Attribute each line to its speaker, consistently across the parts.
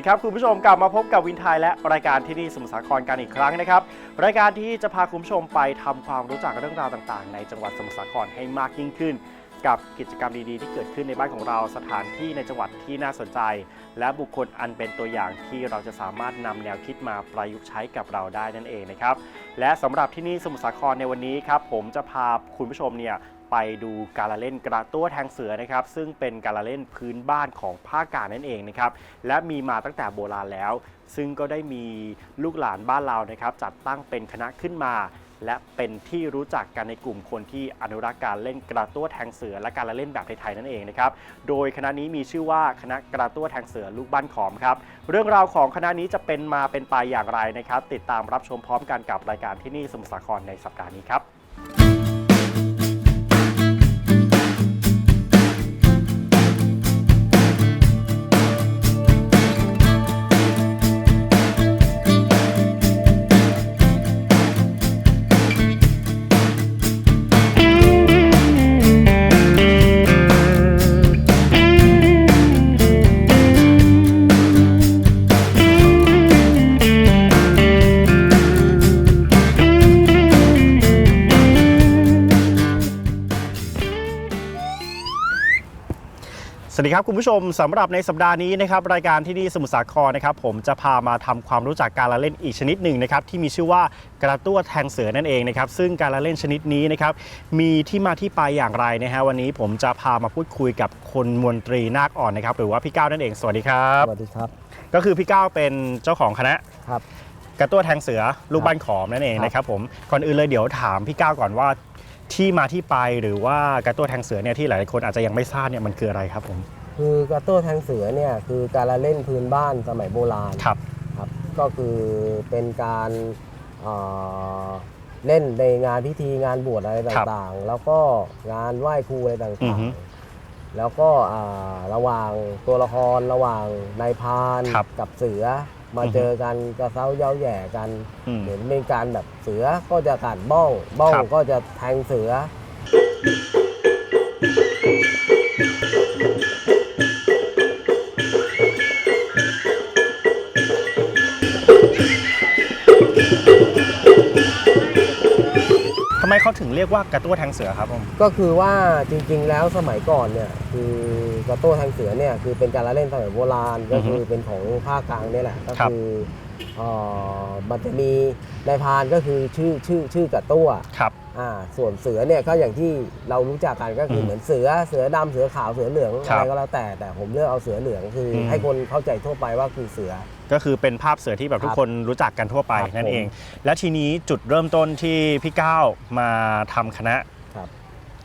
Speaker 1: วัสดีครับคุณผู้ชมกลับมาพบกับวินไทยและรายการที่นี่สมุทรสาครกันอีกครั้งนะครับ รายการที่จะพาคุณผู้ชมไปทำความรู้จักเรื่องราวต่างๆ ในจังหวัดสมุทรสาครให้มากยิ่งขึ้น กับกิจกรรมดีๆ ที่เกิดขึ้นในบ้านของเราสถานที่ในจังหวัดที่น่าสนใจ และบุคคลอันเป็นตัวอย่างที่เราจะสามารถนำแนวคิดมาประยุกต์ใช้กับเราได้นั่นเองนะครับและสำหรับที่นี่สมุทรสาครในวันนี้ครับผมจะพาคุณผู้ชมเนี่ย ไปดูการละเล่นกระตั้วแทงเสือนะครับ ซึ่งเป็นการละเล่นพื้นบ้านของภาคกลางนั่นเองนะครับ และมีมาตั้งแต่โบราณแล้ว ซึ่งก็ได้มีลูกหลานบ้านเรานะครับ จัดตั้งเป็นคณะขึ้นมา และเป็นที่รู้จักกันในกลุ่มคนที่อนุรักษ์การเล่นกระตั้วแทงเสือ และการละเล่นแบบไทยๆนั่นเองนะครับ โดยคณะนี้มีชื่อว่าคณะกระตั้วแทงเสือลูกบ้านขอมครับ เรื่องราวของคณะนี้จะเป็นมาเป็นไปอย่างไรนะครับ ติดตามรับชมพร้อมกันกับรายการที่นี่สมุทรสาครในสัปดาห์นี้ครับ ดีครับคุณผู้ชมสำหรับในสัปดาห์นี้นะครับรายการที่นี่สมุทรสาครนะครับผมจะพามาทำความรู้จักการละเล่นอีกชนิดหนึ่งนะครับที่มีชื่อว่ากระตั้วแทงเสือนั่นเองนะครับซึ่งการละเล่นชนิดนี้นะครับมีที่มาที่ไปอย่างไรนะฮะวันนี้ผมจะพามาพูดคุยกับคนมนตรีนาคอ่อนนะครับหรือว่าพี่ก้าวนั่นเองสวัสดีครับ
Speaker 2: สวัสดีครับ
Speaker 1: ก็คือพี่ก้าวเป็นเจ้าของคณะ
Speaker 2: ครับ
Speaker 1: กระตั้วแทงเสือลูกบ้านขอมนั่นเอง
Speaker 2: ครับ
Speaker 1: นะครับผมก่อนอื่นเลยเดี๋ยวถามพี่ก้าวก่อนว่าที่มาที่ไปหรือว่ากระตั้วแทงเสือเนี่ยที่หลายๆคนอาจจะยังไม่ทราบเนี่ยมันคืออะไรครับผม
Speaker 2: คือกระโต้แทงเสือเนี่ยคือการละเล่นพื้นบ้านสมัยโบราณ
Speaker 1: ครับ
Speaker 2: ครับก็คือเป็นการเอ่อเล่นในงานพิธีงานบวชอะไร
Speaker 1: ครับ
Speaker 2: ต่างๆ แล้วก็งานไหว้ครูอะไรต่
Speaker 1: อือา
Speaker 2: ง
Speaker 1: ฮึ
Speaker 2: ๆ แล้วก็อ่าระหว่างตัวละครระหว่างนายพราน
Speaker 1: ครับ
Speaker 2: กับเสือมา
Speaker 1: อือฮึ
Speaker 2: เจอกันกระเซ้าเย้าแหย่กัน
Speaker 1: อืม
Speaker 2: เห็นเป็นการแบบเสือก็จะกัดบ้องบ้อง
Speaker 1: ครับ
Speaker 2: ก็จะแทงเสือ
Speaker 1: เขาถึงเรียกว่ากระตั้วแทงเสือครับผม
Speaker 2: ก็คือว่าจริงๆแล้วสมัยก่อนเนี่ยคือกระโต้แทงเสือเนี่ยคือเป็นการละเล่นสมัยโบราณ
Speaker 1: อื
Speaker 2: ก็
Speaker 1: อฮึ
Speaker 2: คือเป็นของภาคกลางเนี่ยแหละก็
Speaker 1: ครับ
Speaker 2: คือ เอ่อมันจะมีนายพรานก็คือชื่อชื่อชื่อกระตั้ว
Speaker 1: ครับ
Speaker 2: อ่าส่วนเสือเนี่ยก็อย่างที่เรารู้จักกันก็คืออ
Speaker 1: ม
Speaker 2: เหมือนเสือเสือดำเสือขาวเสือเหลือง
Speaker 1: ครั
Speaker 2: อะ
Speaker 1: บ
Speaker 2: ไรก็แล้วแต่แต่ผมเลือกเอาเสือเหลืองคืออ
Speaker 1: ม
Speaker 2: ให้คนเข้าใจทั่วไปว่าคือเสือ
Speaker 1: ก็คือเป็นภาพเสือที่แบบ
Speaker 2: ครับ
Speaker 1: ทุกคนรู้จักกันทั่วไป
Speaker 2: ครับ
Speaker 1: นั่นเอง
Speaker 2: ผม
Speaker 1: และทีนี้จุดเริ่มต้นที่พี่ก้าวมาทำคณะ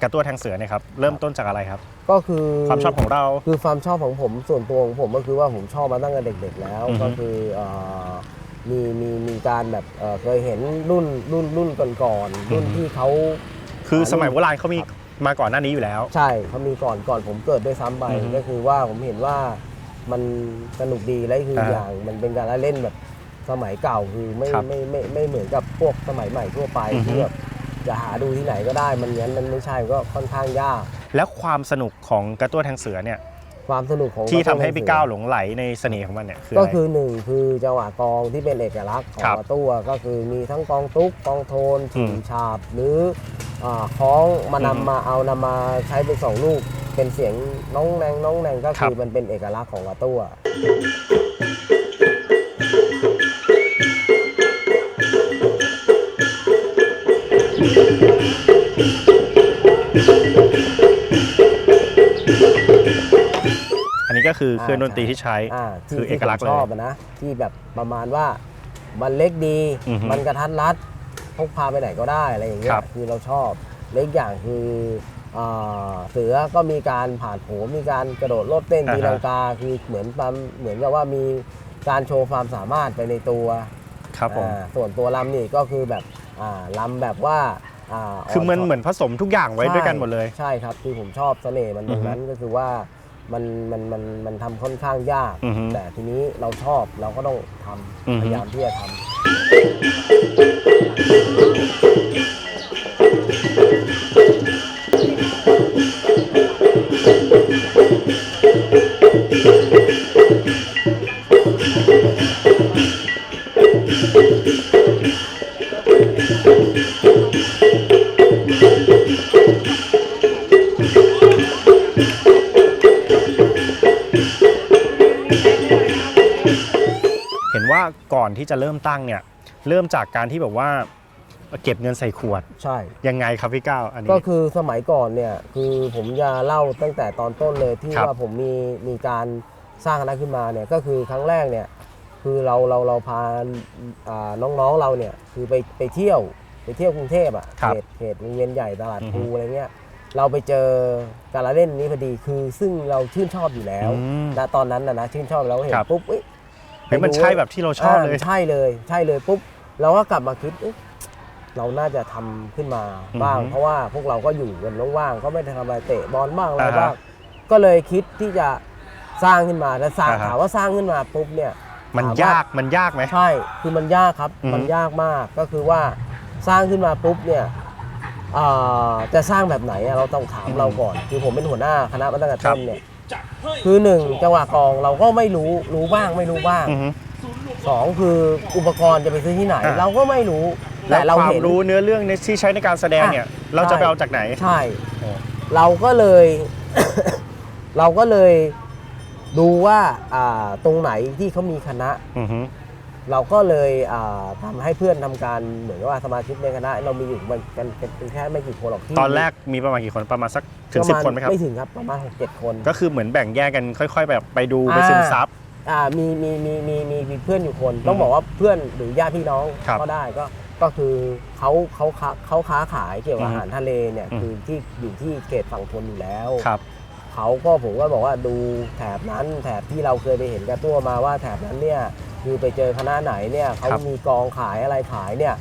Speaker 2: ครับ
Speaker 1: กระตั้วแทงเสือเนี่ยครับเริ่มต้นจากอะไรครับ
Speaker 2: ก็คือ
Speaker 1: ความชอบของเรา
Speaker 2: คือความชอบของผมส่วนตัวของผมก็คือว่าผมชอบมาตั้งแต่เด็ก ๆ แล้ว
Speaker 1: อือฮึ
Speaker 2: ก็คือเอ่อมีมีมีการแบบเอ่อเคยเห็นรุ่นรุ่นรุ่นก่อนๆรุ่นที่เขา
Speaker 1: คือ
Speaker 2: อ่า
Speaker 1: สมัยโบราณเขามี
Speaker 2: ครับ
Speaker 1: มาก่อนหน้านี้อยู่แล้ว
Speaker 2: ใช่เขามีก่อนก่อนผมเกิดด้วยซ้ำไป
Speaker 1: อือฮึ
Speaker 2: ก็คือว่าผมเห็นว่ามันสนุกดีและคือ
Speaker 1: อ่า
Speaker 2: อย่างมันเป็นการละเล่นแบบสมัยเก่าคือไม่
Speaker 1: ครับ
Speaker 2: ไม่ไม่ไม่เหมือนกับพวกสมัยใหม่ทั่วไป
Speaker 1: อือฮึ
Speaker 2: ที่แบบ จะหาดูที่ไหนก็ได้ มันงั้นมันไม่ใช่ก็ค่อนข้างยาก
Speaker 1: แล้วความสนุกของกระตั้วแทงเสือเนี่ย
Speaker 2: ความสนุกของ
Speaker 1: ที่ทำ
Speaker 2: กระตุ้น
Speaker 1: ให้พี่
Speaker 2: เสือ
Speaker 1: ก้าวหลงไหลในเสน่ห์ของมันเนี่ยคือ
Speaker 2: ก็
Speaker 1: อะไร
Speaker 2: คือหนึ่งคือจังหวะกองที่เป็นเอกลักษณ์ของ
Speaker 1: ครับ
Speaker 2: กระตัวก็คือมีทั้งกองตุ๊กกองโทน
Speaker 1: อื
Speaker 2: ฉิ
Speaker 1: ม
Speaker 2: งฉาบ หรืออ่าคล้องมา
Speaker 1: อื
Speaker 2: นำ
Speaker 1: ม
Speaker 2: มาเอานำมาใช้เป็นสองลูก เป็นเสียงน้องแนงน้องแนงก็
Speaker 1: ครั
Speaker 2: คือบ มันเป็นเอกลักษณ์ของกระตัว
Speaker 1: คือ
Speaker 2: อ่า
Speaker 1: เครื่องดนตรีที่ใช้
Speaker 2: อ่าที่
Speaker 1: คือเอกลักษณ์
Speaker 2: ที่ผมชอบ
Speaker 1: เลย
Speaker 2: อะนะที่แบบประมาณว่ามันเล็กดี
Speaker 1: อือฮึ
Speaker 2: มันกระทัดรัดพกพาไปไหนก็ได้อะไรอย่างเงี้
Speaker 1: ครั
Speaker 2: ย
Speaker 1: บ
Speaker 2: คือเราชอบเล็กอย่างคืออ่าเสือก็มีการผ่านโผนมีการกระโดดโลดเต้น
Speaker 1: อ่าฮะ
Speaker 2: ตีลังกาคือเหมือนความเหมือนกับว่ามีการโชว์ความสามารถไปในตัว
Speaker 1: ครับผม
Speaker 2: อ่าส่วนตัวลำนี่ก็คือแบบอ่าลำแบบว่าอ่า
Speaker 1: คือมันเหมือนผสมทุกอย่างไว้ด้วยกันหมดเลย
Speaker 2: ใช่ครับคือผมชอบเสน่ห์มันตรงนั้นก็คือว่า มันมันมันมันทำค่อนข้างยาก
Speaker 1: อือฮึ
Speaker 2: แต่ทีนี้เราชอบเราก็ต้องทำ
Speaker 1: อือฮึ
Speaker 2: พยายามที่จะทำ
Speaker 1: ที่จะเริ่มตั้งเนี่ยเริ่มจากการที่แบบว่าเก็บเงินใส่ขวด
Speaker 2: ใช่
Speaker 1: ยังไงครับพี่ก้าวอันนี้
Speaker 2: ก็คือสมัยก่อนเนี่ยคือผมจะเล่าตั้งแต่ตอนต้นเลยที่
Speaker 1: ครับ
Speaker 2: ว่าผมมีมีการสร้างคณะขึ้นมาเนี่ยก็คือครั้งแรกเนี่ยคือเราเราเราพาอ่าน้องๆเราเนี่ยคือไปไปเที่ยวไปเที่ยวกรุงเทพอะ
Speaker 1: ครับ
Speaker 2: เขตเขตวงเวียนใหญ่ตลาด
Speaker 1: อือ
Speaker 2: พ
Speaker 1: ฮึ
Speaker 2: ลูอะไรเงี้ยเราไปเจอการละเล่นนี้พอดีคือซึ่งเราชื่นชอบอยู่แล้ว
Speaker 1: อืม
Speaker 2: ณตอนนั้นนะนะชื่นชอบแล้วเห็น
Speaker 1: ครับ
Speaker 2: ปุ๊บเอ้ย
Speaker 1: เฮ้ยมันใช่แบบที่เราชอบเลยา
Speaker 2: ใช่เลย ใช่เลยปุ๊บเราก็กลับมาคิดเอ๊ะเราน่าจะทำขึ้นมาบ้าง
Speaker 1: อือฮึ
Speaker 2: เพราะว่าพวกเราก็อยู่กันว่างๆก็ไม่ได้ทำอะไรเตะบอลบ้างอะไร
Speaker 1: อ่าฮะ
Speaker 2: บ้างก็เลยคิดที่จะสร้างขึ้นมาแต่สร้าง
Speaker 1: อ่าฮะ
Speaker 2: ถามว่าสร้างขึ้นมาปุ๊บเนี่ย
Speaker 1: มัน
Speaker 2: ถว่
Speaker 1: ยากมันยากไหม
Speaker 2: ใช่ คือมันยากครับ
Speaker 1: อือฮึ
Speaker 2: มันยากมากก็คือว่าสร้างขึ้นมาปุ๊บเนี่ยอ่าจะสร้างแบบไหนอะเราต้องถามเราก่อน คือผมเป็นหัวหน้าคณะมาตั้งแต่ต้นเนี่ย คือหนึ่งจังหวะกองเราก็ไม่รู้รู้บ้างไม่รู้บ้าง
Speaker 1: อือฮึ
Speaker 2: สองคืออุปกรณ์จะไปซื้อที่ไหน
Speaker 1: อะ
Speaker 2: เราก็ไม่รู้
Speaker 1: แล้ว
Speaker 2: แต่เรา
Speaker 1: ความ
Speaker 2: เห็น
Speaker 1: รู้เนื้อเรื่องในที่ใช้ในการแสดง
Speaker 2: อะ
Speaker 1: เนี่ยเราจะ
Speaker 2: ใช่
Speaker 1: ไปเอาจากไหน
Speaker 2: ใช่
Speaker 1: โอ้
Speaker 2: เราก็เลย เราก็เลยดูว่าอ่าตรงไหนที่เขามีคณะ
Speaker 1: อือฮึ
Speaker 2: เราก็เลยอ่าทำให้เพื่อนทำการเหมือนกับว่าสมาชิกในคณะเรามีอยู่มันกันเป็นแค่ไม่กี่คนหรอกที่
Speaker 1: ตอนแรกมีประมาณกี่คนประมาณสักถึงสิบ
Speaker 2: ปะาณ
Speaker 1: คนไหมครับ
Speaker 2: ไม่ถึงครับประมาณหกเจ็ดคน
Speaker 1: ก็คือเหมือนแบ่งแยกกันค่อยๆ แบบไปดูไป
Speaker 2: อ่า
Speaker 1: ซึมซับ
Speaker 2: อ่ามีมีมีมีมีมีเพื่อนอยู่คน
Speaker 1: อืม
Speaker 2: ต้องบอกว่าเพื่อนหรือญาติพี่น้อง
Speaker 1: ครับ
Speaker 2: ก็ได้ก็ก็คือเขาเขาค้าเขาค้าขายเกี่ยวกับ
Speaker 1: อืม
Speaker 2: อาหารทะเลเนี่ย
Speaker 1: อืม
Speaker 2: คือที่อยู่ที่เขตฝั่งทนอยู่แล้ว
Speaker 1: ครับ
Speaker 2: เขาก็ผมก็บอกว่าดูแถบนั้นแถบที่เราเคยไปเห็นกับตัวมาว่าแถบนั้นเนี่ย คือไปเจอคณะไหนเนี่ยเขา
Speaker 1: ครับ
Speaker 2: มีกองขายอะไรขายเนี่ย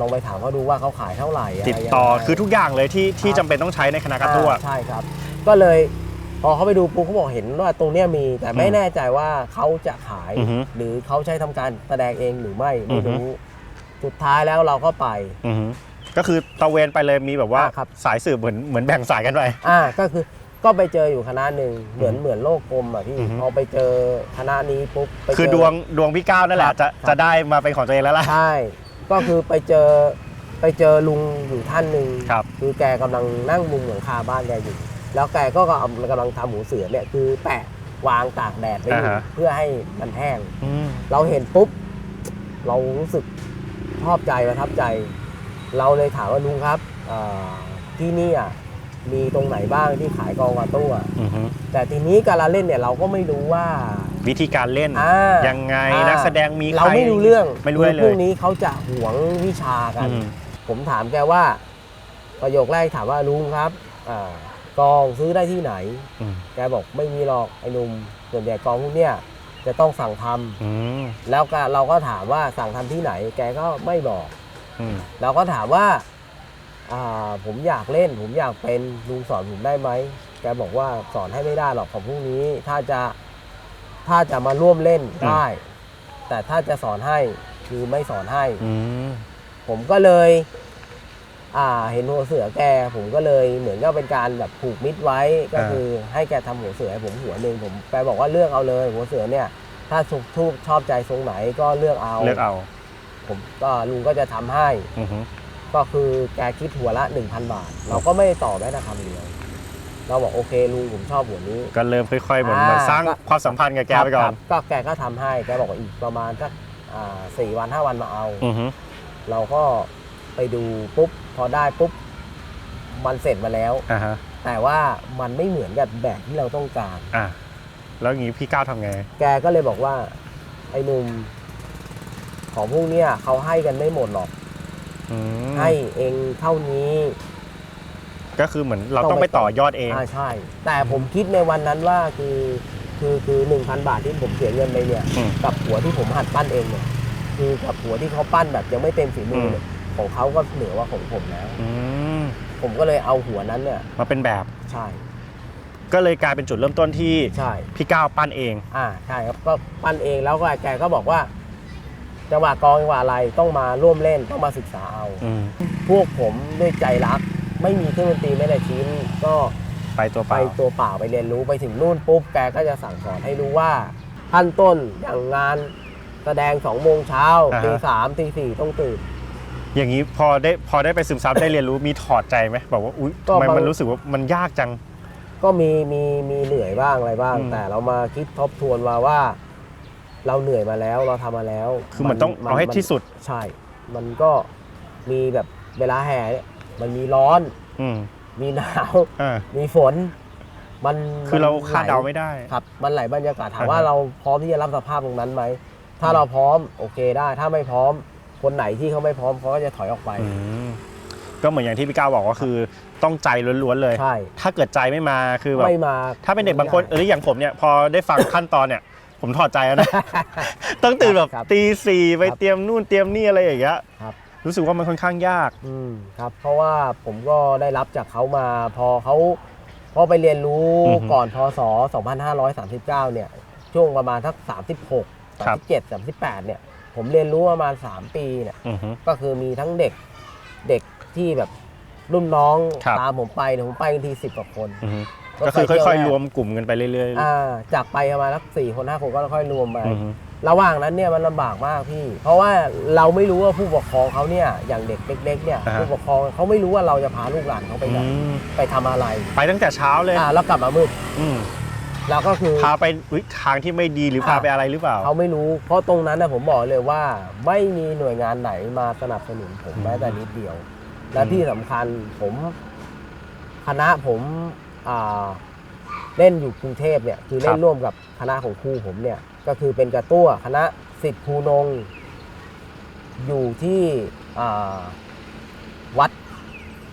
Speaker 2: ลองไปถามเขาดูว่าเขาขายเท่าไหร่อะไร
Speaker 1: ติด
Speaker 2: ยังไง
Speaker 1: ต่อคือทุกอย่างเลยที่ที่
Speaker 2: ครับ
Speaker 1: จำเป็นต้องใช้ในคณะกระตั้ว
Speaker 2: อ่าใช่ครับ ก็เลยพอเขาไปดูปุ๊บเขาบอกเห็นว่าตรงเนี้ยมีแต่ไม่
Speaker 1: อืม
Speaker 2: แน่ใจว่าเขาจะขาย
Speaker 1: อือฮึ
Speaker 2: หรือเขาใช้ทำการแสดงเองหรือไม่
Speaker 1: อื
Speaker 2: ไม่
Speaker 1: อฮึ
Speaker 2: รู้สุดท้ายแล้วเราก็ไป
Speaker 1: อือฮึก็คือตะเวนไปเลยมีแบบว่า
Speaker 2: อ่าครับ
Speaker 1: สายสืบเหมือนเหมือนแบ่งสายกันไป
Speaker 2: อ่าก็คือ ก็ไปเจออยู่คณะหนึ่งเหมือน
Speaker 1: อือฮึ
Speaker 2: เหมือนโลกกลมอะพี่
Speaker 1: อือฮึ
Speaker 2: พอไปเจอคณะนี้ปุ๊บไปเจ
Speaker 1: คือดวงดวงพี่ก้าวนั่นแห
Speaker 2: ครั
Speaker 1: ละ
Speaker 2: บ
Speaker 1: จะ
Speaker 2: ครับ
Speaker 1: จะได้มาเป็นของตัวเองแล้วล่ะ
Speaker 2: ใช่ ก็คือไปเจอไปเจอลุงอยู่ท่านหนึ่ง
Speaker 1: ครับ
Speaker 2: คือแกกำลังนั่งมุมหลังคาบ้านแกอยู่ แล้วแกก็กำลังทำหมูเสือเนี่ยคือแปะวางตากแดดไว้อยู่
Speaker 1: อ่าฮะ
Speaker 2: เพื่อให้มันแห้ง
Speaker 1: อืม
Speaker 2: เราเห็นปุ๊บ เรารู้สึกชอบใจประทับใจ เราเลยถามว่าลุงครับอ่าที่นี่อะ มีตรงไหนบ้างที่ขายกองกระตู้อะ
Speaker 1: อือฮึ
Speaker 2: แต่ทีนี้การละเล่นเนี่ยเราก็ไม่รู้ว่า
Speaker 1: วิธีการเล่น
Speaker 2: อ่า
Speaker 1: ยังไง
Speaker 2: อ่า
Speaker 1: นักแสดงมีใคร
Speaker 2: เราไม่รู้เรื่อง
Speaker 1: ไม่รู้อะไร
Speaker 2: คือ
Speaker 1: เล
Speaker 2: พวย กนี้เขาจะหวงวิชากัน
Speaker 1: อืม
Speaker 2: ผมถามแกว่า ประโยคแรกถามว่าลุงครับอากองซื้อได้ที่ไหน
Speaker 1: อืม
Speaker 2: แกบอกไม่มีหรอกไอ้หนุ่มส่วนใหญ่กองพวกเนี้ยจะต้องสั่งทำ
Speaker 1: อืม
Speaker 2: แล้วก็เราก็ถามว่าสั่งทำที่ไหน แกก็ไม่บอก
Speaker 1: อืม
Speaker 2: เราก็ถามว่า อ่าผมอยากเล่น ผมอยากเป็นลุงสอนผมได้ไหมแกบอกว่าสอนให้ไม่ได้หรอกของพวกนี้ ถ้าจะถ้าจะมาร่วมเล่นได้ แต่ถ้าจะสอนให้คือไม่สอนให้
Speaker 1: อืม
Speaker 2: ผมก็เลย อ่า เห็นหัวเสือแก ผมก็เลยเหมือนก็เป็นการแบบผูกมิตรไว้ ก็คือให้แกทำหัวเสือให้ผมหัวหนึ่งผมแกบอกว่าเลือกเอาเลย หัวเสือเนี่ย ถ้าสุกทุกชอบใจทรงไหนก็เลือกเอา
Speaker 1: เลือกเอา
Speaker 2: ผมก็ลุงก็จะทำให้
Speaker 1: อือฮึ
Speaker 2: ก็คือแกคิดหัวละ 1,000 บาท เราก็ไม่ได้ต่อแม้แต่คำเดียว เราบอกโอเคลุงผมชอบหัวนี้
Speaker 1: ก็เริ่มค่อยๆเหมือน
Speaker 2: อ่า
Speaker 1: เหมือนสร้าง
Speaker 2: ก็
Speaker 1: ความสัมพันธ์กับแกไปก่อ
Speaker 2: คน รับก็แกก็ทำให้แกบอกว่าอีกประมาณสักอ่าสี่วันห้าวันมาเอา
Speaker 1: อือฮึ
Speaker 2: เราก็ไปดูปุ๊บพอได้ปุ๊บมันเสร็จมาแล้ว
Speaker 1: อ่าฮะ
Speaker 2: แต่ว่ามันไม่เหมือนกับแบบที่เราต้องการ
Speaker 1: อะแล้วอย่างนี้พี่ก้าวทำไง
Speaker 2: แกก็เลยบอกว่า ไอ้หนุ่มของพวกเนี้ยเขาให้กันไม่หมดหรอก
Speaker 1: อืม
Speaker 2: ให้เองเท่านี้
Speaker 1: ก็คือเหมือนเราต้องไปต่อยอดเอง
Speaker 2: อ่าใช่ แต่ผมคิดในวันนั้นว่าคือคือคือหนึ่งพันบาทที่ผมเสียเงินไปเนี่ย
Speaker 1: อืม
Speaker 2: กับหัวที่ผมหัดปั้นเองเนี่ยคือกับหัวที่เขาปั้นแบบยังไม่เต็มฝีมือเนี่ยของเขาก็เหนือกว่าของผมแล้ว
Speaker 1: อืม
Speaker 2: ผมก็เลยเอาหัวนั้นเนี่ย
Speaker 1: มาเป็นแบบ
Speaker 2: ใช่
Speaker 1: ก็เลยกลายเป็นจุดเริ่มต้นที่
Speaker 2: ใช่
Speaker 1: พี่ก้าวปั้นเอง
Speaker 2: อ่าใช่ครับก็ปั้นเองแล้วก็แกก็บอกว่า จังหวะกองจังหวะอะไรต้องมาร่วมเล่นต้องมาศึกษาเอา
Speaker 1: อืม
Speaker 2: พวกผมด้วยใจรัก ไม่มีเครื่องดนตรีไม่ได้ชิ้น ก็
Speaker 1: ไปตัวเป
Speaker 2: ไป
Speaker 1: ล่า
Speaker 2: ตัวเปล่าไปเรียนรู้ไปถึงนู่นปุ๊บแกก็จะสั่งสอนให้รู้ว่าขั้นต้นอย่างงานแสดงสองโมงเช้า
Speaker 1: อ่าฮะ
Speaker 2: ตีสามตีสี่ต้องตื่น
Speaker 1: อย่างนี้พอได้พอได้ไปซึมซับได้เรียนรู้มีถอดใจไหมบอกว่าอุ๊ย
Speaker 2: ก็
Speaker 1: ทำไม
Speaker 2: บาง
Speaker 1: มันรู้สึกว่ามันยากจัง
Speaker 2: ก็มีมีมีเหนื่อยบ้างอะไรบ้าง
Speaker 1: อืม
Speaker 2: แต่เรามาคิดทบทวนมาว่า เราเหนื่อยมาแล้วเราทำมาแล้ว
Speaker 1: คือมันต้องเอาให้ที่สุด
Speaker 2: ใช่ มันก็มีแบบเวลาแห่เนี่ยมันมีร้อน
Speaker 1: อืม
Speaker 2: มีหนาว
Speaker 1: อ่า
Speaker 2: มีฝน มัน
Speaker 1: คือเรา
Speaker 2: มัน
Speaker 1: คาดเดาไม่ได้
Speaker 2: ครับ มันไหลบรรยากาศถาม
Speaker 1: อ่าฮะ
Speaker 2: ว่าเราพร้อมที่จะรับสภาพตรงนั้นไหมถ้าเราพร้อมโอเคได้ ถ้าไม่พร้อมคนไหนที่เขาไม่พร้อมเขาก็จะถอยออกไป
Speaker 1: อืมก็เหมือนอย่างที่พี่ก้าวบอกก็คือต้องใจล้วนๆเลย
Speaker 2: ใช่
Speaker 1: ถ้าเกิดใจไม่มาคือแบบ
Speaker 2: ไม่มา
Speaker 1: ถ้าเป็นเด็กบางคนเอออย่างผมเนี่ยพอได้ฟังขั้นตอนเนี่ย ผมถอดใจแล้วนะ ต้องตื่นแบบ
Speaker 2: ครับ
Speaker 1: ตีสี่ไป
Speaker 2: ครับ
Speaker 1: เตรียมนู่นเตรียมนี่อะไรอย่างเงี้ย
Speaker 2: ครับ
Speaker 1: รู้สึกว่ามันค่อนข้างยาก
Speaker 2: อืมครับเพราะว่าผมก็ได้รับจากเขามาพอเขาพอไปเรียนรู้
Speaker 1: อือฮึ
Speaker 2: ก่อนพศ 2539 เนี่ย ช่วงประมาณทัก 36
Speaker 1: ครับ
Speaker 2: 37 38 เนี่ย ผมเรียนรู้ประมาณ 3 ปีเนี่ย
Speaker 1: อือฮึ
Speaker 2: ก็คือมีทั้งเด็กเด็กที่แบบรุ่นน้อง
Speaker 1: ครับ
Speaker 2: ตามผมไปเนี่ยผมไปกันทีสิบกว่าคน
Speaker 1: อือฮึ
Speaker 2: รถ
Speaker 1: ก็
Speaker 2: ไฟ
Speaker 1: คือค่อย
Speaker 2: เที่
Speaker 1: ๆร
Speaker 2: แก
Speaker 1: วมกลุ่มกันไปเรื่อย
Speaker 2: อ่าจากไปประมาณสักสี่คนห้าคนก็ค่อยรวมไป
Speaker 1: ๆอือฮึ
Speaker 2: ระหว่างนั้นเนี่ยมันลำบากมากพี่ เพราะว่าเราไม่รู้ว่าผู้ปกครองเขาเนี่ยอย่างเด็กเล็กๆเนี่ยผู้ปกครองเขาไม่รู้ว่าเราจะพาลูกหลานเขาไปไหน
Speaker 1: อืม
Speaker 2: ไปทำอะไร
Speaker 1: ไปตั้งแต่เช้าเลย
Speaker 2: อ่าแล้วกลับมามืด
Speaker 1: อืม
Speaker 2: แล้วก็คือ
Speaker 1: พาไปอุ๊ยทางที่ไม่ดีหรือพา
Speaker 2: อ่า
Speaker 1: ไปอะไรหรือเปล่า
Speaker 2: เขาไม่รู้เพราะตรงนั้นนะผมบอกเลยว่าไม่มีหน่วยงานไหนมาสนับสนุนผม
Speaker 1: อืม
Speaker 2: แม้แต่นิดเดียว และ
Speaker 1: อืม
Speaker 2: ที่สำคัญผมคณะผม อ่าเล่นอยู่กรุงเทพเนี่ยคือเล่นร่วมกับคณะของครูผมเนี่ยก็คือเป็นกระตั้วคณะสิทธิ์ครูนง อยู่ที่อ่าวัด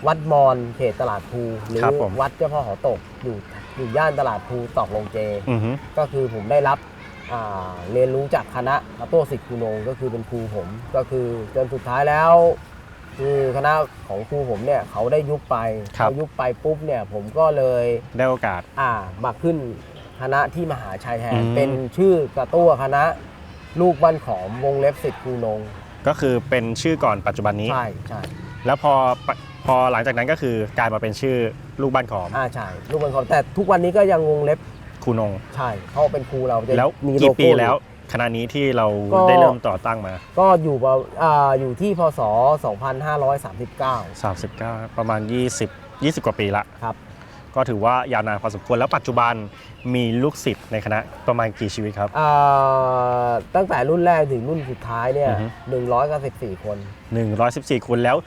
Speaker 2: วัดมอนเขตตลาดภูหรือ
Speaker 1: ครับผม
Speaker 2: วัดเจ้าพ่อหอตกอยู่อยู่ย่านตลาดภูตอกลงเจ
Speaker 1: อือฮึ
Speaker 2: ก็คือผมได้รับอ่าเรียนรู้จากคณะกระตั้วสิทธิ์ครูนงก็คือเป็นครูผม ก็คือจนสุดท้ายแล้ว คือคณะของครูผมเนี่ยเขาได้ยุบไป
Speaker 1: ครับ
Speaker 2: เขายุบไปปุ๊บเนี่ยผมก็เลย
Speaker 1: ได้โอกาส
Speaker 2: อ่ามาขึ้นคณะที่มหาชัยแทน
Speaker 1: อืม
Speaker 2: เป็นชื่อกระตั้วคณะลูกบ้านขอมวงเล็บสิทธิ์ครูนง
Speaker 1: ก็คือเป็นชื่อก่อนปัจจุบันนี้
Speaker 2: ใช่ใช่
Speaker 1: แล้วพอปะพอหลังจากนั้นก็คือกลายมาเป็นชื่อลูกบ้านขอม
Speaker 2: อ่าใช่ลูกบ้านขอมแต่ทุกวันนี้ก็ยังวงเล็บ
Speaker 1: ครูนง
Speaker 2: ใช่เพราะเป็นครูเราจะ
Speaker 1: แล้ว
Speaker 2: มีโล
Speaker 1: กี่
Speaker 2: โก้
Speaker 1: ปีแล้ว คณะนี้ที่เรา
Speaker 2: ก็
Speaker 1: ได้เริ่มต่อตั้งมา
Speaker 2: ก็อยู่ประอ่าอยู่ที่พศ 2539
Speaker 1: 39 ประมาณ 20 20 กว่าปีละ
Speaker 2: ครับ
Speaker 1: ก็ถือว่ายาวนานพอสมควร แล้วปัจจุบันมีลูกศิษย์ในคณะประมาณกี่ชีวิตครับ
Speaker 2: อ่าตั้งแต่รุ่นแรกถึงรุ่นสุดท้ายเนี่ย
Speaker 1: อือฮึ
Speaker 2: หนึ่งร้อยเก้าสิบสี่คน
Speaker 1: 114 คนแล้ว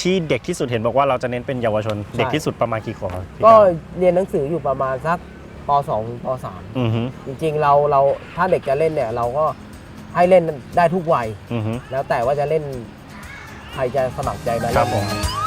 Speaker 1: ที่เด็กที่สุดเห็นบอกว่าเราจะเน้นเป็นเยาวชน
Speaker 2: ใช่
Speaker 1: เด็กที่สุดประมาณกี่ขวบครับพี่
Speaker 2: ก็
Speaker 1: ก้าว
Speaker 2: เรียนหนังสืออยู่ประมาณสัก ป .2 ถึงป
Speaker 1: อือฮึ
Speaker 2: .3 จริงๆเราเราถ้าเด็กจะเล่นเนี่ยเราก็ให้เล่นได้ทุกวัย
Speaker 1: อือฮึ
Speaker 2: แล้วแต่ว่าจะเล่นใครจะสมัครใจมา
Speaker 1: ค
Speaker 2: เล่
Speaker 1: รับ
Speaker 2: น
Speaker 1: ผม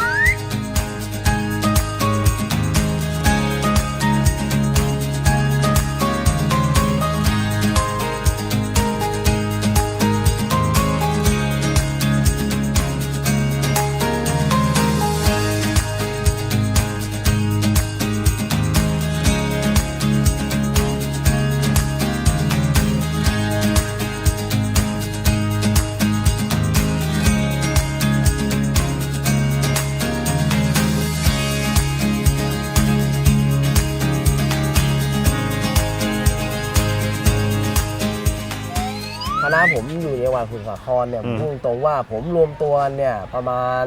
Speaker 2: สมุทรสาครเนี่ยผ
Speaker 1: อื
Speaker 2: ม
Speaker 1: ม
Speaker 2: พูดตรงๆว่าผมรวมตัวกันเนี่ยประมาณ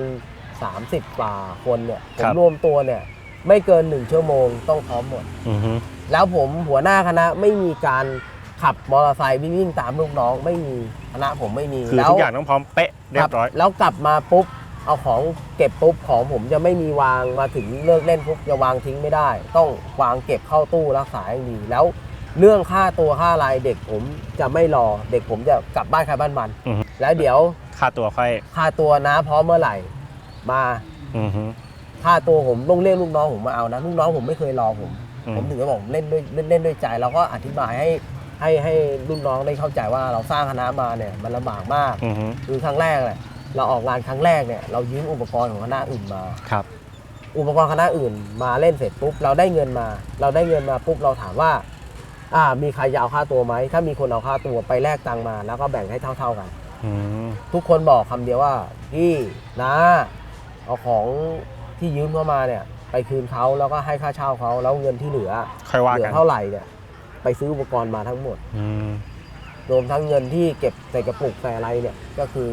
Speaker 2: 30กว่าคนเนี่ยผ
Speaker 1: ครั
Speaker 2: ม
Speaker 1: บ
Speaker 2: รวมตัวเนี่ยไม่เกิน1ชั่วโมงต้องพร้อมหมด
Speaker 1: อือฮึ
Speaker 2: แล้วผมหัวหน้าคณะไม่มีการขับมอเตอร์ไซค์วิ่งตามลูกน้องไม่มีคณะผมไม่มี
Speaker 1: คือ
Speaker 2: แล้ว
Speaker 1: ทุกอย่างต้องพร้อมเป๊ะเรียบร้อย
Speaker 2: คแล้วกลับมาปุ๊บเอาของเก็บปุ๊บของผมจะไม่มีวางมาถึงเลิกเล่นปุ๊บจะวางทิ้งไม่ได้ ต้องวางเก็บเข้าตู้รักษาอย่างดีแล้ว เรื่องค่าตัวค่าอะไรเด็กผมจะไม่รอเด็กผมจะกลับบ้านใครบ้านมัน
Speaker 1: อือฮึ
Speaker 2: แล้วเดี๋ยว
Speaker 1: ค่าตัวค่อย
Speaker 2: ค่าตัวนะพร้อมเมื่อไหร่ มา
Speaker 1: อือฮึ
Speaker 2: ค่าตัวผมต้องเรียกลูกน้องผมมาเอานะลูกน้องผมไม่เคยรอผม
Speaker 1: อื
Speaker 2: ผมถึงจะบอกผมเล่นด้วยเล่นเล่นด้วยใจเราก็อธิบายให้ให้ให้รุ่นน้องได้เข้าใจว่าเราสร้างคณะมาเนี่ยมันลำบากมาก
Speaker 1: อือฮึ
Speaker 2: คือครั้งแรกเนี่ยเราออกงานครั้งแรกเนี่ยเรายืมอุปกรณ์ของคณะอื่นมา
Speaker 1: ครับ
Speaker 2: อุปกรณ์คณะอื่นมาเล่นเสร็จปุ๊บเราได้เงินมา เราได้เงินมาปุ๊บเราถามว่า อ่ามีใครจะเอาค่าตัวไหม ถ้ามีคนเอาค่าตัวไปแลกตังค์มา แล้วก็แบ่งให้เท่า ๆกัน
Speaker 1: อืม
Speaker 2: ทุกคนบอกคำเดียวว่าพี่นะเอาของที่ยืมเข้ามาเนี่ย ไปคืนเขาแล้วก็ให้ค่าเช่าเขาแล้วเงินที่เหลือ
Speaker 1: ค่อยว่า
Speaker 2: เหลื
Speaker 1: กัน
Speaker 2: เท่าไหร่เนี่ยไปซื้ออุปกรณ์มาทั้งหมด
Speaker 1: อืม
Speaker 2: รวมทั้งเงินที่เก็บใส่กระปุกใส่อะไรเนี่ยก็คือ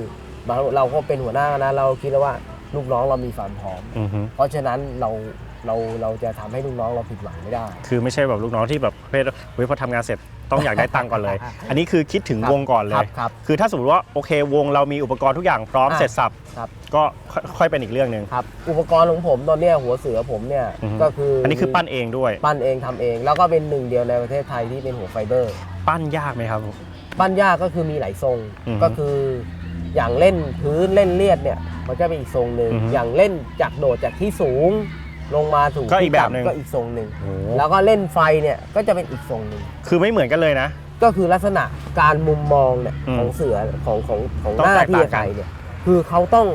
Speaker 2: บางเราก็เป็นหัวหน้านะเราคิดแล้วว่าลูกน้องเรามีความพร้อม
Speaker 1: อือฮึ
Speaker 2: เพราะฉะนั้นเรา เราเราจะทำให้ลูกน้องเราผิดหวังไม่ได้
Speaker 1: คือไม่ใช่แบบลูกน้องที่แบบประเภทเฮ้ยพอทำงานเสร็จต้องอยากได้ตังค์ก่อนเลย อันนี้คือคิดถึง
Speaker 2: ครับ
Speaker 1: วงก่อนเล
Speaker 2: ครับ
Speaker 1: ย
Speaker 2: ครับ
Speaker 1: คือถ้าสมมติว่าโอเควงเรามีอุปกรณ์ทุกอย่างพร้อม
Speaker 2: อ่า
Speaker 1: เสร็จสับ
Speaker 2: ครับ
Speaker 1: ก็ค่อยค่อยเป็นอีกเรื่องหนึ่ง
Speaker 2: ครับ อุปกรณ์ของผมตอนเนี้ยหัวเสือผมเนี่ย
Speaker 1: อือฮึ
Speaker 2: ก็คือ
Speaker 1: อั
Speaker 2: อั
Speaker 1: นนี้คือปั้นเองด้วย
Speaker 2: ปั้นเองทำเอง แล้วก็เป็นหนึ่งเดียวในประเทศไทยที่เป็นหัวไฟเบอร์
Speaker 1: ปั้นยากไหมครับ
Speaker 2: ปั้นยากก็คือมีหลายทรง
Speaker 1: อือฮึ
Speaker 2: ก็คืออย่างเล่นพื้นเล่นเลียดเนี่ยมันก็เป็นอีกทรงหนึ่ง
Speaker 1: อือฮึ
Speaker 2: อย่างเล่นจากโดดจากที่สูง ลงมาถูก
Speaker 1: ก็อีก
Speaker 2: ที่
Speaker 1: แบบหนึ่ง
Speaker 2: ต่ำก็อีกทรงหนึ่ง
Speaker 1: โอ้
Speaker 2: แล้วก็เล่นไฟเนี่ยก็จะเป็นอีกทรงหนึ่ง
Speaker 1: คือไม่เหมือนกันเลยนะ
Speaker 2: ก็คือลักษณะการมุมมองเนี่ย
Speaker 1: อืม
Speaker 2: ของเสือของของของ
Speaker 1: ต้อง
Speaker 2: หน้า
Speaker 1: แตก
Speaker 2: ที่
Speaker 1: ต่าง
Speaker 2: อาศัย
Speaker 1: กัน
Speaker 2: เนี่ยคือเขาต้อง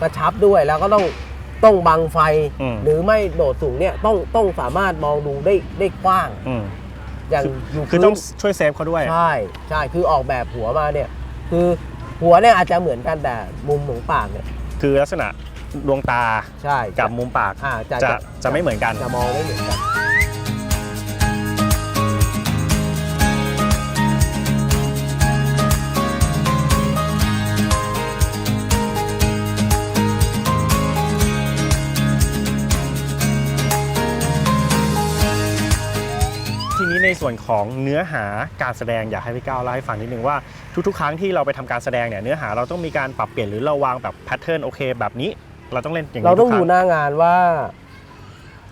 Speaker 2: กระชับด้วยแล้วก็ต้องต้องบังไฟ
Speaker 1: อืม
Speaker 2: หรือไม่โดดสูงเนี่ยต้องต้องสามารถมองดูได้ได้กว้าง
Speaker 1: อืม
Speaker 2: อย่างอยู่
Speaker 1: คือ
Speaker 2: พื้น
Speaker 1: ต้องช่วยเซฟเขาด้วย
Speaker 2: ใช่ใช่คือออกแบบหัวมาเนี่ย คือหัวเนี่ยอาจจะเหมือนกันแต่มุมของปากเนี่ย
Speaker 1: คือลักษณะ ดวงตา
Speaker 2: ใช่
Speaker 1: กับมุมปาก
Speaker 2: อ่าจะ
Speaker 1: จะจะไม่เหมือนกัน
Speaker 2: จะมองไม่เหมือนกัน
Speaker 1: ทีนี้ในส่วนของเนื้อหาการแสดงอยากให้พี่ก้าวเล่าให้ฟังนิดนึงว่าทุกๆ ครั้งที่เราไปทำการแสดงเนี่ยเนื้อหาเราต้องมีการปรับเปลี่ยนหรือเราวางแบบแพทเทิร์นโอเค แบบนี้ เราต้องเล่นอย่าง
Speaker 2: เรา
Speaker 1: นี้
Speaker 2: ต้
Speaker 1: ทุ
Speaker 2: อง
Speaker 1: กค
Speaker 2: ดู
Speaker 1: รั้ง
Speaker 2: หน้างานว่า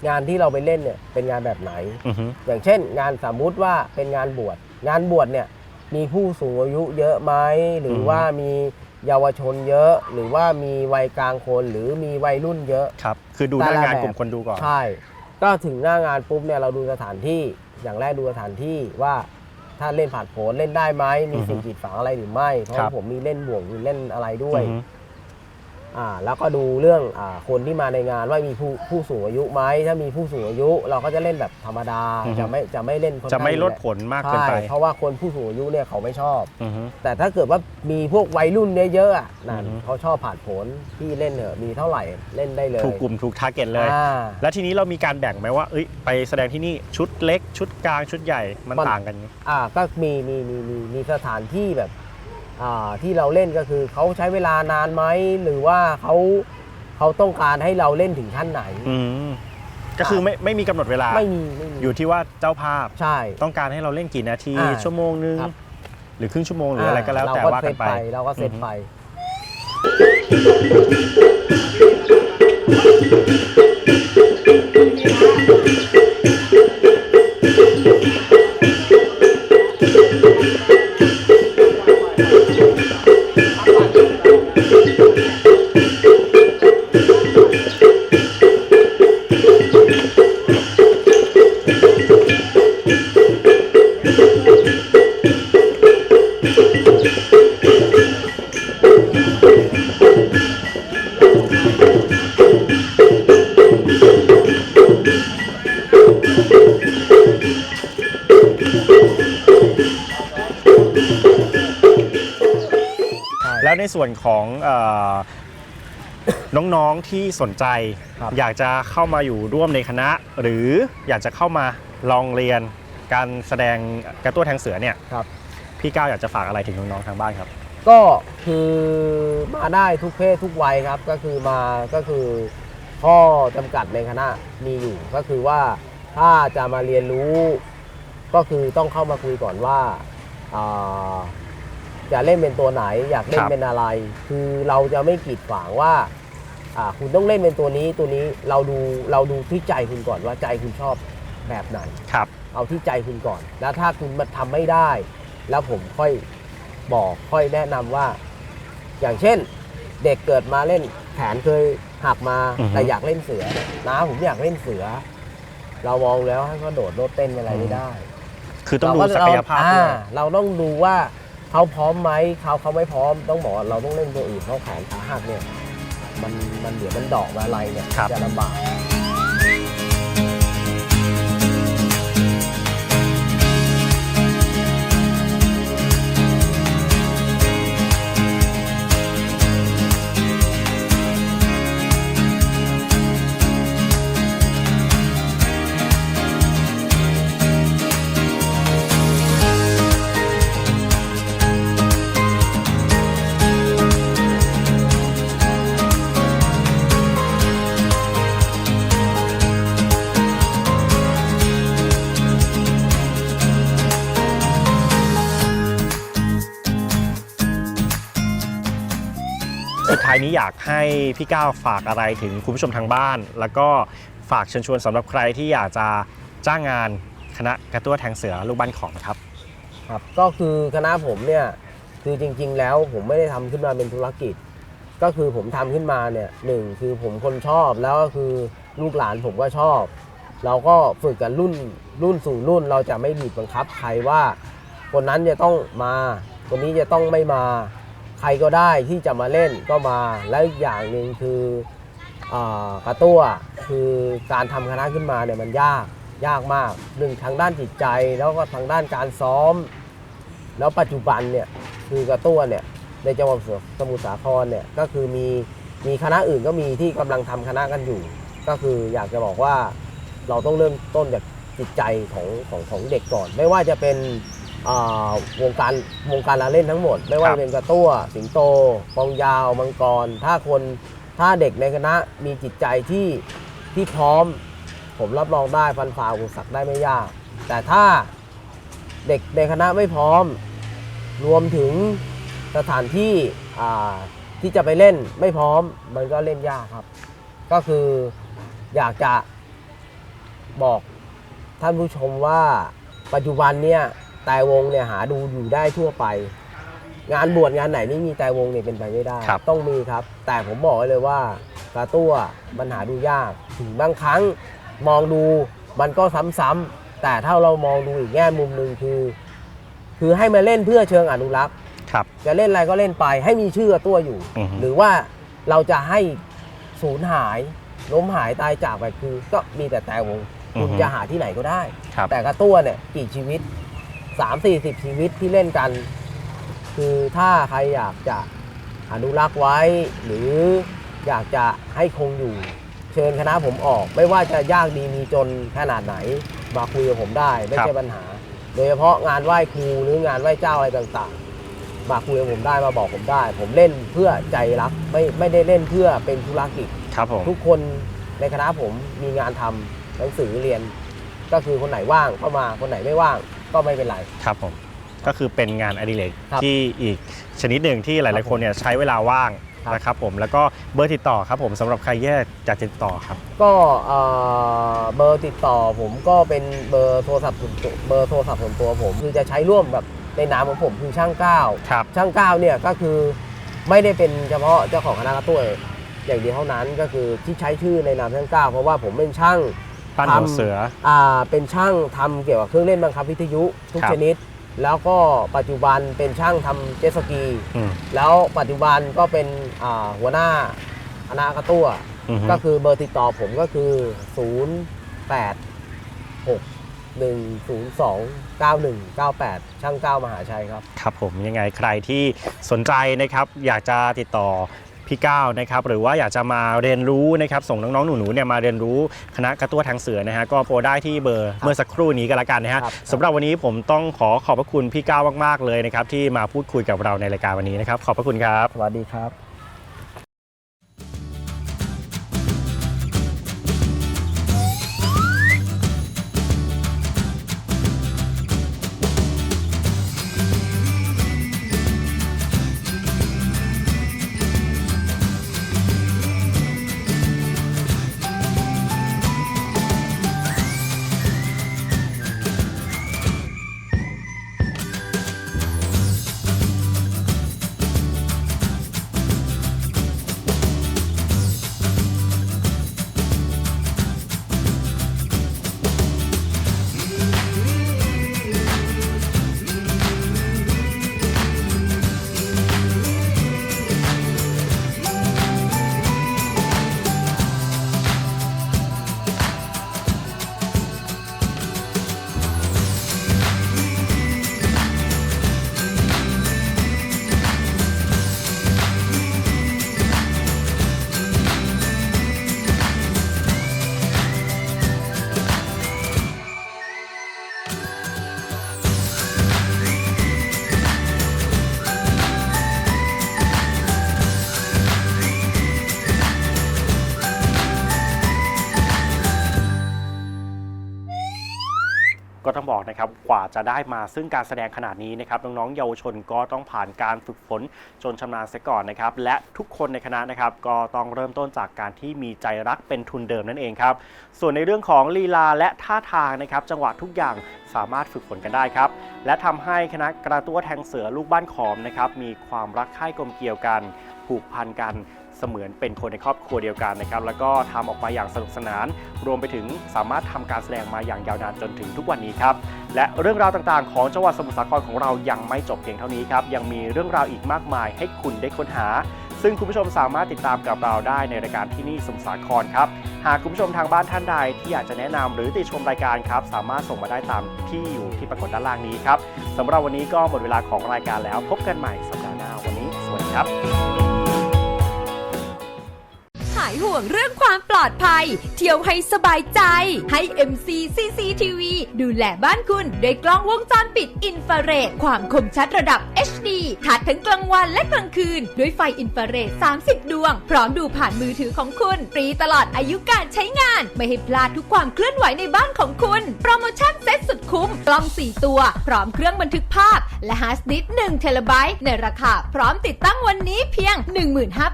Speaker 2: งานที่เราไปเล่นเนี่ยเป็นงานแบบไหน
Speaker 1: อือฮึ
Speaker 2: อย่างเช่น งานสมมุติว่าเป็นงานบวชงานบวชเนี่ย มีผู้สูงอายุเยอะไหมหรือว่ามีเยาวชนเยอะ หรือว่ามีวัยกลางคนหรือมีวัยรุ่นเยอะ
Speaker 1: ครับ คือดูหน้างาน
Speaker 2: แต่ละแบบ
Speaker 1: กลุ่มคนดูก่อน
Speaker 2: ใช่ ก็ถึงหน้างานปุ๊บเนี่ยเราดูสถานที่อย่างแรกดูสถานที่ว่าถ้าเล่นผ่านโผนเล่นได้ไหมมี
Speaker 1: อือฮึ
Speaker 2: สิ่งกีดฝังอะไรหรือไม่ เพราะ
Speaker 1: ครั
Speaker 2: ว่า
Speaker 1: บ
Speaker 2: ผมมีเล่นบ่วงมีเล่นอะไรด้วย
Speaker 1: อือฮึ
Speaker 2: อ่าแล้วก็ดูเรื่องอาคนที่มาในงานว่ามีผู้ผู้สูงอายุไหมถ้ามีผู้สูงอายุ เราก็จะเล่นแบบธรรมดา
Speaker 1: อือฮึ
Speaker 2: จะไม่จะไม่เล่นค่อน
Speaker 1: จะไม่
Speaker 2: ข้าง
Speaker 1: ลดผลมากเกิน
Speaker 2: ใช่
Speaker 1: ไป
Speaker 2: เพราะว่าคนผู้สูงอายุเนี่ยเขาไม่ชอบ
Speaker 1: อือฮึ
Speaker 2: แต่ถ้าเกิดว่ามีพวกวัยรุ่นเยอะๆอะนั่น
Speaker 1: อือฮึ
Speaker 2: เขาชอบผ่านผลที่เล่นเถอะมีเท่าไหร่เล่นได้เลย
Speaker 1: ถูกกลุ่มถูกทาร์เก็ตเลย
Speaker 2: อ่า
Speaker 1: แล้วทีนี้เรามีการแบ่งไหมว่าเอ้ยไปแสดงที่นี่ชุดเล็ก ชุดกลางชุดใหญ่มัน
Speaker 2: มัน
Speaker 1: ต่างกันไหม
Speaker 2: อ่าก็มีมีมีมีมีสถานที่แบบอ่า ที่เราเล่นก็คือเขาใช้เวลานานไหมหรือว่าเขาเขาต้องการให้เราเล่นถึงขั้นไหน
Speaker 1: อืมก็คือไม่ไม่มีกำหนดเวลา
Speaker 2: ไม่มีไม่มี
Speaker 1: อยู่ที่ว่าเจ้าภาพ
Speaker 2: ใช่
Speaker 1: ต้องการให้เราเล่นกี่นาที
Speaker 2: อ่า
Speaker 1: ชั่วโมงนึง
Speaker 2: ครับ
Speaker 1: หรือครึ่งชั่วโมงหรืออะไรก็แล้วแต่ว่ากันไป
Speaker 2: เราก็เซตไปใส่
Speaker 1: วนของเออน้องๆที่สนใจ
Speaker 2: ครับ
Speaker 1: อยากจะเข้ามาอยู่ร่วมในคณะ หรืออยากจะเข้ามาลองเรียนการแสดงกระตัวแทงเสือเนี่ย
Speaker 2: ครับ
Speaker 1: พี่ก้าวอยากจะฝากอะไรถึงน้องๆทางบ้านครับ
Speaker 2: ก็คือมาได้ทุกเพศทุกวัยครับ ก็คือมาก็คือข้อจำกัดในคณะมีอยู่ก็คือว่าถ้าจะมาเรียนรู้ ก็คือต้องเข้ามาคุยก่อนว่าอ่า จะเล่นเป็นตัวไหน อยากเล่
Speaker 1: คนรับ
Speaker 2: เป็นอะไร คือเราจะไม่กีดขวางว่าอ่าคุณต้องเล่นเป็นตัวนี้ตัวนี้เราดูเราดูที่ใจคุณก่อนว่าใจคุณชอบแบบไหน
Speaker 1: ครับ
Speaker 2: เอาที่ใจคุณก่อน แล้วถ้าคุณมันทำไม่ได้ แล้วผมค่อยบอกค่อยแนะนำว่า อย่างเช่น เด็กเกิดมาเล่นแขนเคยหักมา
Speaker 1: อือฮึ
Speaker 2: แต่อยากเล่นเสือนะผมอยากเล่นเสือ เรามองแล้วให้เขาโดดโลดเต้นอะไรไม่ได้
Speaker 1: คือต้องดู
Speaker 2: เรก็
Speaker 1: ศักยภาพ
Speaker 2: อ่
Speaker 1: ด้วย
Speaker 2: เราต้องดูว่า เขาพร้อมไหมเขาเขาไม่พร้อมต้องบอกว่าเราต้องเล่นตัวอื่นเพราะแขนขาหักเนี่ยมันมันเดี๋ยวมันดอกมาอะไรเนี่ย
Speaker 1: ครับ
Speaker 2: จะลำบาก
Speaker 1: นี้อยากให้พี่ก้าวฝากอะไรถึงคุณผู้ชมทางบ้าน แล้วก็ฝากเชิญชวนสำหรับใครที่อยากจะจ้างงานคณะกระตั้วแทงเสือลูกบ้านของครับ
Speaker 2: ครับก็คือคณะผมเนี่ยคือจริง ๆ แล้วผมไม่ได้ทำขึ้นมาเป็นธุรกิจ ก็คือผมทำขึ้นมาเนี่ยหนึ่งคือผมคนชอบแล้วก็คือลูกหลานผมก็ชอบ เราก็ฝึกกันรุ่นรุ่นสู่รุ่นเราจะไม่บีบบังคับใครว่า คนนั้นจะต้องมาคนนี้จะต้องไม่มา ใครก็ได้ที่จะมาเล่นก็มา แล้วอีกอย่างหนึ่งคืออกระตั้วคือการทำคณะขึ้นมาเนี่ยมันยากยากมากหนึ่งทางด้านจิตใจ แล้วก็ทางด้านการซ้อม แล้วปัจจุบันเนี่ยคือกระตั้วเนี่ยในจังหวัดสมุทรสาครเนี่ยก็คือมีมีคณะอื่นก็มีที่กำลังทำคณะกันอยู่ ก็คืออยากจะบอกว่าเราต้องเริ่มต้นจากจิตใจของของของเด็กก่อน ไม่ว่าจะเป็น อ่าวงการวงการละเล่นทั้งหมด ไม่ว่า
Speaker 1: ครับ
Speaker 2: จะเป็นกระตั้ว สิงโตปองยาว มังกร ถ้าคนถ้าเด็กในคณะมีจิตใจที่ที่พร้อม ผมรับรองได้ฟันฝ่าอุปสรรคได้ไม่ยาก แต่ถ้าเด็กในคณะไม่พร้อม รวมถึงสถานที่อ่าที่จะไปเล่นไม่พร้อมมันก็เล่นยากครับ ก็คืออยากจะบอกท่านผู้ชมว่าปัจจุบันเนี่ย แต่วงเนี่ยหาดูอยู่ได้ทั่วไป งานบวชงานไหนไม่มีแต่วงเนี่ยเป็นไปไม่ได้
Speaker 1: ครับ
Speaker 2: ต้องมีครับ แต่ผมบอกไว้เลยว่ากาตั้วมันหาดูยากถึงบางครั้งมองดูมันก็ซ้ำๆแต่ถ้าเรามองดูอีกแง่มุมหนึ่งคือ คือให้มาเล่นเพื่อเชิงอนุรักษ์
Speaker 1: ครับ
Speaker 2: จะเล่นอะไรก็เล่นไป ให้มีชื่อตัวอยู่
Speaker 1: อือฮึ
Speaker 2: หรือว่าเราจะให้สูญหายล้มหายตายจากไปคือ ก็มีแต่แต่วงคุณจะหาที่ไหนก็ได้
Speaker 1: ครับ
Speaker 2: แต่กระตั้วเนี่ยกี่ชีวิต 3 4 0 ชีวิตที่เล่นกัน คือถ้าใครอยากจะอนุรักษ์ไว้ หรืออยากจะให้คงอยู่ เชิญคณะผมออก ไม่ว่าจะยากดีมีจนขนาดไหน มาคุยกับผมได้ไม่
Speaker 1: ครั
Speaker 2: ใช่
Speaker 1: บ
Speaker 2: ปัญหา โดยเฉพาะงานไหว้ครูหรืองานไหว้เจ้าอะไรต่างๆ มาคุยกับผมได้มาบอกผมได้ ผมเล่นเพื่อใจรักไม่ไม่ได้เล่นเพื่อเป็นธุรกิจ
Speaker 1: ครับผม
Speaker 2: ทุกคนในคณะผมมีงานทำหนังสือเรียน ก็คือคนไหนว่างก็มาคนไหนไม่ว่าง ก็ไม่เป็นไร
Speaker 1: ครับผมก็คือเป็นงานอดิเรก
Speaker 2: ครับ
Speaker 1: ที่อีกชนิดหนึ่งที่ห
Speaker 2: ครั
Speaker 1: ลาย
Speaker 2: บ
Speaker 1: ๆคนเนี่ยใช้เวลาว่าง
Speaker 2: ครับ
Speaker 1: นะครับผมแล้วก็เบอร์ติดต่อครับผมสำหรับใครแยกจะติดต่อครับ
Speaker 2: ก็เอ่อเบอร์ติดต่อผมก็เป็นเบอร์โทรศัพท์ส่วนตัวเบอร์โทรศัพท์ส่วนตัวผม คือจะใช้ร่วมแบบในนามของผมคือช่างก้าว
Speaker 1: ครับ
Speaker 2: ช่างก้าวเนี่ยก็คือไม่ได้เป็นเฉพาะเจ้าของคณะกระตุ้ยอย่างเดียวเท่านั้นก็คือที่ใช้ชื่อในนามช่างก้าวเพราะว่าผมเป็นช่าง
Speaker 1: ปั้น
Speaker 2: ทำ
Speaker 1: หัวเสือ
Speaker 2: อ่าเป็นช่างทำเกี่ยวกับเครื่องเล่นบังคับวิทยุทุก
Speaker 1: ครับ
Speaker 2: ชนิด แล้วก็ปัจจุบันเป็นช่างทำเจ็ตสกี
Speaker 1: อืม
Speaker 2: แล้วปัจจุบันก็เป็นอ่าหัวหน้าคณะกระตั้ว
Speaker 1: อือฮึ
Speaker 2: ก็คือเบอร์ติดต่อผมก็คือ 0 8 6 1 0 2 9 1 9 8 ช่างก้าวมหาชัยครับ
Speaker 1: ครับผมยังไงใครที่สนใจนะครับ อยากจะติดต่อ พี่ก้าวนะครับหรือว่าอยากจะมาเรียนรู้นะครับส่งน้องๆหนูๆเนี่ยมาเรียนรู้คณะกระตั้วทางเสือนะฮะก็โทรได้ที่เบอร์เมื่อสักครู่นี้ก็แล้วกันนะฮะ
Speaker 2: ครับ
Speaker 1: สำหรับวันนี้ผมต้องขอขอบพระคุณพี่ก้าวมากๆเลยนะครับที่มาพูดคุยกับเราในรายการวันนี้นะครับขอบพระคุณครับ
Speaker 2: สวัสดีครับ
Speaker 1: ก็ต้องบอกนะครับกว่าจะได้มาซึ่งการแสดงขนาดนี้นะครับน้องๆเยาวชนก็ต้องผ่านการฝึกฝนจนชำนาญเสียก่อนนะครับและทุกคนในคณะนะครับก็ต้องเริ่มต้นจากการที่มีใจรักเป็นทุนเดิมนั่นเองครับส่วนในเรื่องของลีลาและท่าทางนะครับจังหวะทุกอย่างสามารถฝึกฝนกันได้ครับ และทำให้คณะกระตั้วแทงเสือลูกบ้านขอมนะครับมีความรักใคร่กลมเกลียวกันผูกพันกัน เสมือนเป็นคนในครอบครัวเดียวกันนะครับแล้วก็ทำออกมาอย่างสนุกสนาน รวมไปถึงสามารถทำการแสดงมาอย่างยาวนานจนถึงทุกวันนี้ครับและเรื่องราวต่างๆ ของจังหวัดสมุทรสาครของเรายังไม่จบเพียงเท่านี้ครับยังมีเรื่องราวอีกมากมายให้คุณได้ค้นหา ซึ่งคุณผู้ชมสามารถติดตามกับเราได้ในรายการที่นี่สมุทรสาครครับหากคุณผู้ชมทางบ้านท่านใดที่อยากจะแนะนำหรือติดชมรายการครับสามารถส่งมาได้ตามที่อยู่ที่ปรากฏด้านล่างนี้ครับสำหรับวันนี้ก็หมดเวลาของรายการแล้วพบกันใหม่สัปดาห์หน้าวันนี้สวัสดีครับา
Speaker 3: ยห่วงเรื่องความปลอดภัย เที่ยวให้สบายใจ ให้ MC CCTV ดูแลบ้านคุณด้วยกล้องวงจรปิดอินฟราเรดความคมชัดระดับ HD ทัดทั้งกลางวันและกลางคืน ด้วยไฟอินฟราเรด 30 ดวง พร้อมดูผ่านมือถือของคุณฟรีตลอดอายุการใช้งาน ไม่ให้พลาดทุกความเคลื่อนไหวในบ้านของคุณ โปรโมชั่นเซ็ตสุดคุ้มกล้อง 4 ตัว พร้อมเครื่องบันทึกภาพ และฮาร์ดดิสก์1เทราไบต์ในราคา พร้อมติดตั้งวันนี้เพียง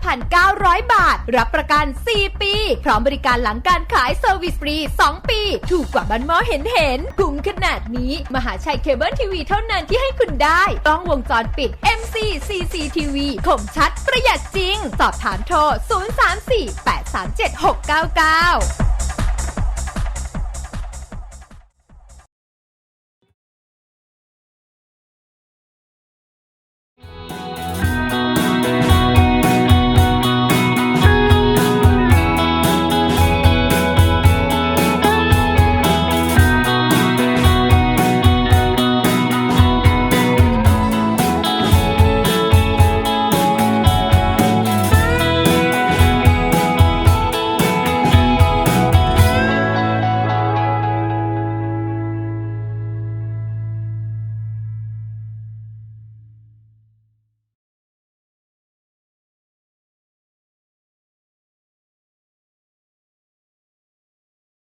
Speaker 3: 15,900 บาท รับประกัน 4 ปี พร้อมบริการหลังการขายเซอร์วิสฟรี 2 ปี ถูกกว่าบันหมอเห็นเห็นคุ้มขนาดนี้ มหาชัยเคเบิลทีวีเท่านั้นที่ให้คุณได้กล้องวงจรปิดปิด MC CCTV คมชัดประหยัดจริง สอบถามโทร 034 837 699